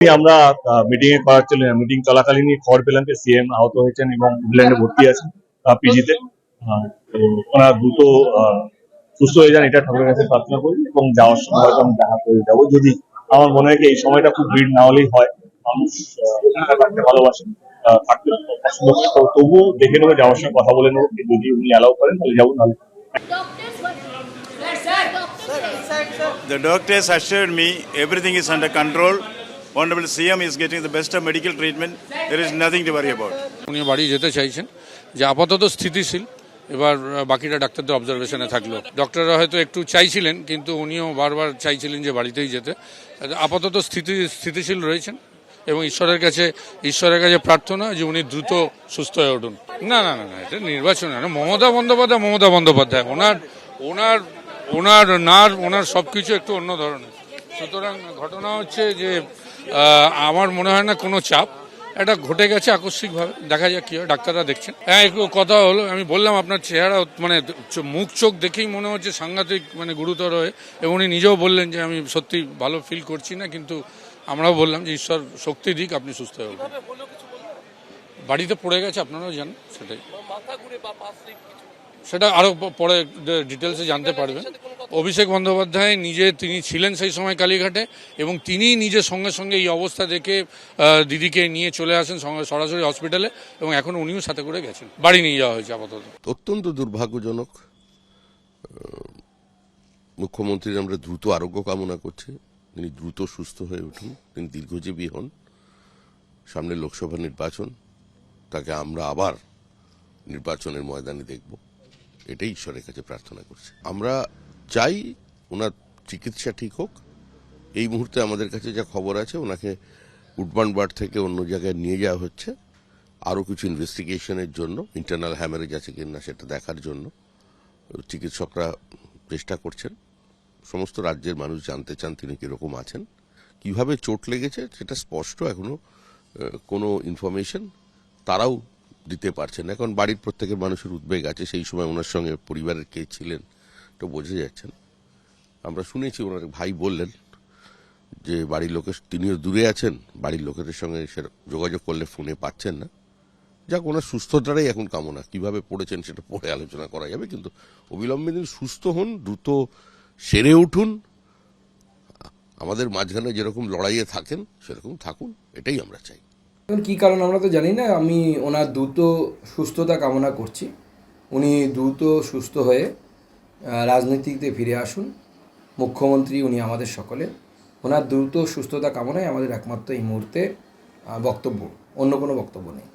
আমরা মিটিং এ করার চলে মিটিং চলাকালীনই খবর পেলাম যে সিএম আহত হয়েছেন এবং ইংল্যান্ডে ভর্তি আছেন পিজিতে তো ওনারা দ্রুত সুস্থ হয়ে যান, এটা ঠাকুরের কাছে প্রার্থনা করি এবং যাওয়ার সময় হয়তো আমি দেখা করে যাব যদি আমার মনে হয় এই সময়টা খুব ভিড় না হলেই হয়, মানুষ থাকতে ভালোবাসেন থাকতে পছন্দ করে তো তবুও দেখে নেব, যাওয়ার সময় কথা বলে নেব, যদি উনি অ্যালাউ করেন, তাহলে যাব, নাহলে The doctors assured me everything is under control. Honorable CM is getting the best of medical treatment. There is nothing to worry about. উনি বাড়ি যেতে চাইছেন। যে আপাতত স্থিতিশীল, এবার বাকিটা ডাক্তারদের অবজারভেশনে থাকল। ডক্টররা হয়তো একটু চাইছিলেন, কিন্তু উনিও বারবার চাইছিলেন যে বাড়িতেই যেতে। আপাতত স্থিতি, স্থিতিশীল রয়েছেন এবং ঈশ্বরের কাছে ঈশ্বরের কাছে প্রার্থনা যে উনি দ্রুত সুস্থ হয়ে উঠুন। না না না না, এটা নির্বাচন না। মমতা বন্দ্যোপাধ্যায় মমতা বন্দ্যোপাধ্যায়। ওনার ওনার ওনার নার, ওনার সব কিছু একটু অন্য ধরনের। সুতরাং ঘটনা হচ্ছে যে আমার মনে হয় না কোনো চাপ। এটা ঘটে গেছে আকস্মিকভাবে। দেখা যাক কি হয়। ডাক্তাররা দেখছেন। হ্যাঁ একটু কথা হলো। আমি বললাম আপনার চেহারা মানে মুখ চোখ দেখেই মনে হচ্ছে সাংঘাতিক মানে গুরুতর হয়ে। এবং উনি নিজেও বললেন যে আমি সত্যি ভালো ফিল করছি না। কিন্তু আমরাও বললাম যে ঈশ্বর শক্তি দিক আপনি সুস্থ হয়ে। বাড়িতে পড়ে গেছে আপনারাও জানেন সেটাই। সেটা আরও প- পরে ডিটেলসে জানতে পারবেন। অভিষেক বন্দ্যোপাধ্যায় নিজে তিনি ছিলেন সেই সময় কালীঘাটে এবং তিনি নিজে সঙ্গে সঙ্গে এই অবস্থা দেখে দিদিকে নিয়ে চলে আসেন সঙ্গে সরাসরি হসপিটালে এবং এখন উনিও সাথে করে গেছেন। বাড়ি নিয়ে যাওয়া হয়েছে আপাতত। অত্যন্ত দুর্ভাগ্যজনক মুখ্যমন্ত্রীর আমরা দ্রুত আরোগ্য কামনা করছি। তিনি দ্রুত সুস্থ হয়ে উঠুন, তিনি দীর্ঘজীবী হন। সামনে লোকসভা নির্বাচন, তাকে আমরা আবার নির্বাচনের ময়দানে দেখব। এটাই ঈশ্বরের কাছে প্রার্থনা করছি। আমরা চাই ওনার চিকিৎসা ঠিক হোক। এই মুহূর্তে আমাদের কাছে যা খবর আছে, ওনাকে উডবান বার্ড থেকে অন্য জায়গায় নিয়ে যাওয়া হচ্ছে। আরও কিছু ইনভেস্টিগেশনের জন্য, ইন্টারনাল হ্যামারেজ আছে কি না সেটা দেখার জন্য চিকিৎসকরা চেষ্টা করছেন। সমস্ত রাজ্যের মানুষ জানতে চান তিনি কীরকম আছেন। কীভাবে চোট লেগেছে সেটা স্পষ্ট এখনও কোনো ইনফরমেশন তারাও দিতে পারছেন এখন বাড়ির প্রত্যেকের মানুষের উদ্বেগ আছে, সেই সময় ওনার সঙ্গে পরিবারের কে ছিলেন তো বোঝা যাচ্ছেন আমরা শুনেছি ওনার ভাই বললেন যে বাড়ির লোকের তিনিও দূরে আছেন, বাড়ির লোকেদের সঙ্গে সে যোগাযোগ করলে ফোনে পাচ্ছেন না। যাক, ওনার সুস্থতাটাই এখন কামনা। কীভাবে পড়েছেন সেটা পরে আলোচনা করা যাবে, কিন্তু অবিলম্বে তিনি সুস্থ হন, দ্রুত সেরে উঠুন। আমাদের মাঝখানে যেরকম লড়াইয়ে থাকেন, সেরকম থাকুন, এটাই আমরা চাই। এখন কী কারণ আমরা তো জানি না, আমি ওনার দ্রুত সুস্থতা কামনা করছি। উনি দ্রুত সুস্থ হয়ে রাজনীতিতে ফিরে আসুন। মুখ্যমন্ত্রী উনি আমাদের সকলে। ওনার দ্রুত সুস্থতা কামনায় আমাদের একমাত্র এই মুহূর্তে বক্তব্য। অন্য কোনো বক্তব্য নেই।